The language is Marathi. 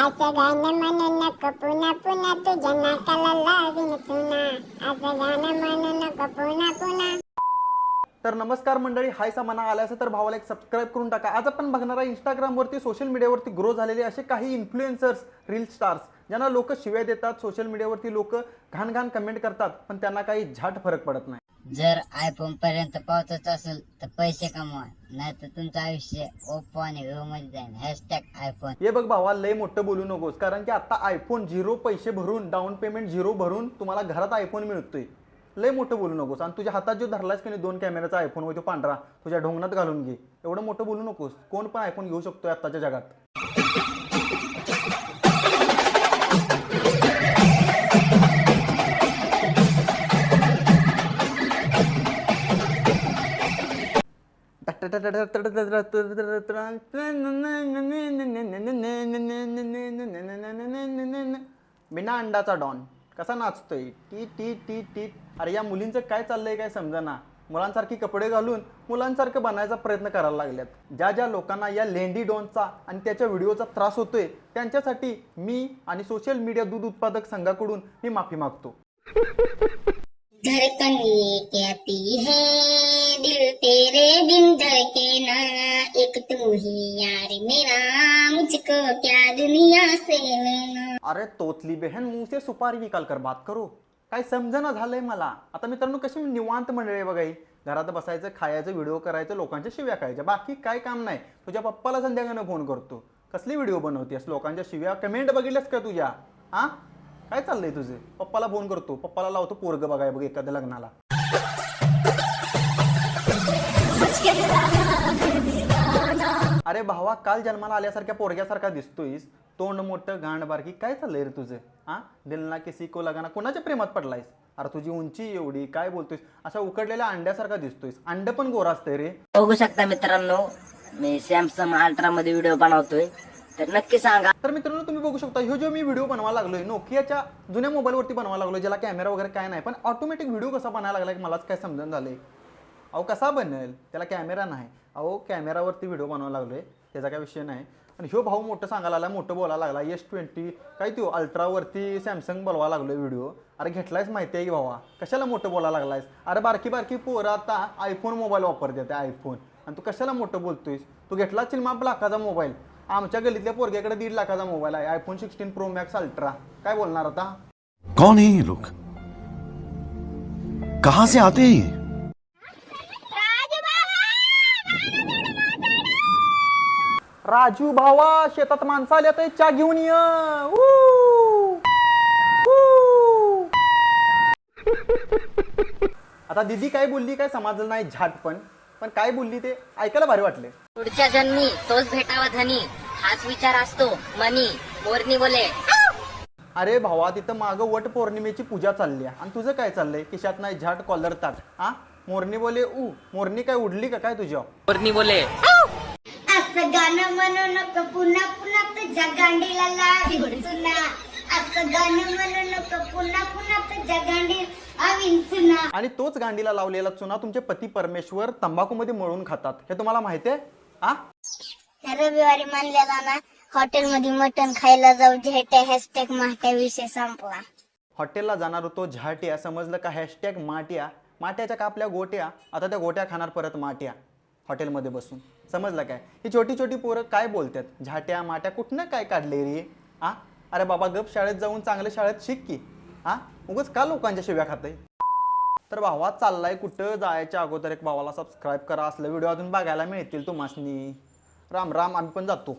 असं गाणं म्हणू नको पुन्हा पुन्हा तुझ्या नाकाला लावीन चुना असं गाणं म्हणू नको पुन्हा पुन्हा तर नमस्कार मंडळी हाय सामाना आला असेल तर भावाला एक सबस्क्राईब करून टाका. आज आपण बघणार आहे इंस्टाग्रामवरती सोशल मीडियावरती ग्रो झालेले असे काही इन्फ्लुएन्सर्स रील स्टार्स ज्यांना लोक शिव्या देतात. सोशल मीडियावरती लोक घाण घाण कमेंट करतात पण त्यांना काही झाट फरक पडत नाही. जर आयफोन पर्यंत पोहोचत असेल तर पैसे कमवा नाही तर तुमचं आयुष्य ओप्पो आणि विवो मध्ये जाईल हॅशटॅग आयफोन हे बघ भावा लय मोठं बोलू नकोस. कारण की आता आयफोन झिरो पैसे भरून डाऊन पेमेंट झिरो भरून तुम्हाला घरात आयफोन मिळतोय. लय मोठं बोलू नकोस. आणि तुझ्या हातात जो धरलास की नाही दोन कॅमेराचा आयफोन होतो पांढरा. तुझ्या ढोंगणात घालून घे. एवढं मोठं बोलू नकोस. कोण पण आयफोन घेऊ शकतोय आत्ताच्या जगात. बिना अंडाचा डॉन. कसा नाचतोय? T T T T. अरे या मुलींचं काय चाललंय काय समजना? मुलांसारखी कपडे घालून मुलांसारखं बनायचा प्रयत्न करायला लागल्यात. ज्या ज्या लोकांना या लेंडी डॉनचा आणि त्याच्या व्हिडिओचा त्रास होतोय त्यांच्यासाठी मी आणि सोशल मीडिया दूध उत्पादक संघाकडून मी माफी मागतो. यार मेरा मुझको क्या दुनिया से लेना। अरे तोतली बहन मुंह से सुपारी निकाल कर बात करो? काय समजना झालंय मला. आता मित्रांनो कशी निवांत मंडळी आहे बघा ही. घरात बसायचं खायचं व्हिडिओ करायचं लोकांच्या शिव्या खायच्या. बाकी काय काम नाही. तुझ्या पप्पाला संध्याकाळनं फोन करतो. कसली व्हिडिओ बनवतेस लोकांच्या शिव्या कमेंट बघितल्यास का तुझ्या? हा काय चाललंय तुझे? पप्पाला फोन करतो. पप्पाला लावतो पोरग बघाय बघ एखाद्या लग्नाला. अरे भावा काल जन्माला आल्यासारख्या पोरग्यासारखा दिसतोयस. तोंड मोठं गांड बारकी. काय चाललंय रे तुझं? हा? दिलना किसी को लगाना. कोणाच्या प्रेमात पडलायस? अरे तुझी उंची एवढी काय बोलतोयस? अशा उकडलेल्या अंड्यासारखा दिसतोयस. अंड पण गोरा असतंय रे. बघू शकता मित्रांनो मी सॅमसंग अल्ट्रा मध्ये व्हिडिओ बनवतोय. तर नक्की सांगा. तर मित्रांनो तुम्ही बघू शकता ह्यो जो मी व्हिडिओ बनवायला लागलोय नोकियाच्या जुन्या मोबाईलवरती बनवायला लागलोय ज्याला कॅमेरा वगैरे काय नाही पण ऑटोमॅटिक व्हिडिओ कसा बनायला लागलाय मलाच काय समजून झालंय. अहो कसा बनेल? त्याला कॅमेरा नाही. अहो कॅमेरावरती व्हिडिओ बनवायला आहे त्याचा काय विषय नाही. आणि ह्यो भाऊ मोठं सांगायला लागला मोठं बोलायला लागला एस ट्वेंटी काय तो अल्ट्रावरती सॅमसंग बोलवायला आहे व्हिडिओ अरे घेतलायस माहिती आहे की भावा? कशाला मोठं बोलायला लागलायस? अरे बारकी बारकी पोरं आता आयफोन मोबाईल वापरते आयफोन आणि तू कशाला मोठं बोलतोयस? तू घेतला असेल लाखाचा मोबाईल आमच्या गल्लीतल्या पोरग्याकडे दीड लाखाचा मोबाईल आहे. IPhone sixteen pro max ultra काय बोलणार आता? कौन है ये लोग? कहां से आते हैं राजू भावा शेतात माणसं आल्या तर चा घेऊन ये! आता दिदी काय बोलली काय समजलं नाही झाट पण. पण काय बोलली ते ऐकायला भारी वाटले. पुढच्या जन्मी तोच भेटावा धनी. हाच विचार असतो मनी मोरनी बोले. अरे भावा तिथं मागं वट पौर्णिमेची पूजा चालली आहे. आणि तुझं काय चाललंय? खिशात नाही झाट कॉलर ताट. हा? मोरणी बोले ऊ. मोरणी काय उडली का? काय तुझ्या मोरनी बोले. नको पुन्हा पुन्हा तुझ्या गांडीला लावीन चुना असं गाणं म्हणू नको पुन्हा पुन्हा तुझ्या गांडी लावीन चुना आणि तोच गांडीला लावलेला चुना तुमचे पती परमेश्वर तंबाखूमध्ये मळून खातात. हे तुम्हाला माहिती आहे? हा या रविवारी मानलेला ना हॉटेलमध्ये मटण खायला जाऊ झेटे हॅशटॅग माहत्या विषय संपला. हॉटेलला जाणार होतो झाट्या समजलं का? हॅशटॅग माट्या. माट्याच्या कापल्या गोट्या? आता त्या गोट्या खाणार परत माट्या. हॉटेलमध्ये बसून. समजलं काय? ही छोटी छोटी पोरं काय बोलतात? झाट्या माट्या कुठनं काय काढले रे? आ? अरे बाबा गप शाळेत जाऊन चांगल्या शाळेत शिक की. हा उगच का लोकांच्या शिव्या खाते तर भावा चाललाय कुठं? जायच्या अगोदर एक भावाला सबस्क्राईब करा. असलं व्हिडिओ अजून बघायला मिळतील तुम्हासनी. राम राम आम्ही पण जातो.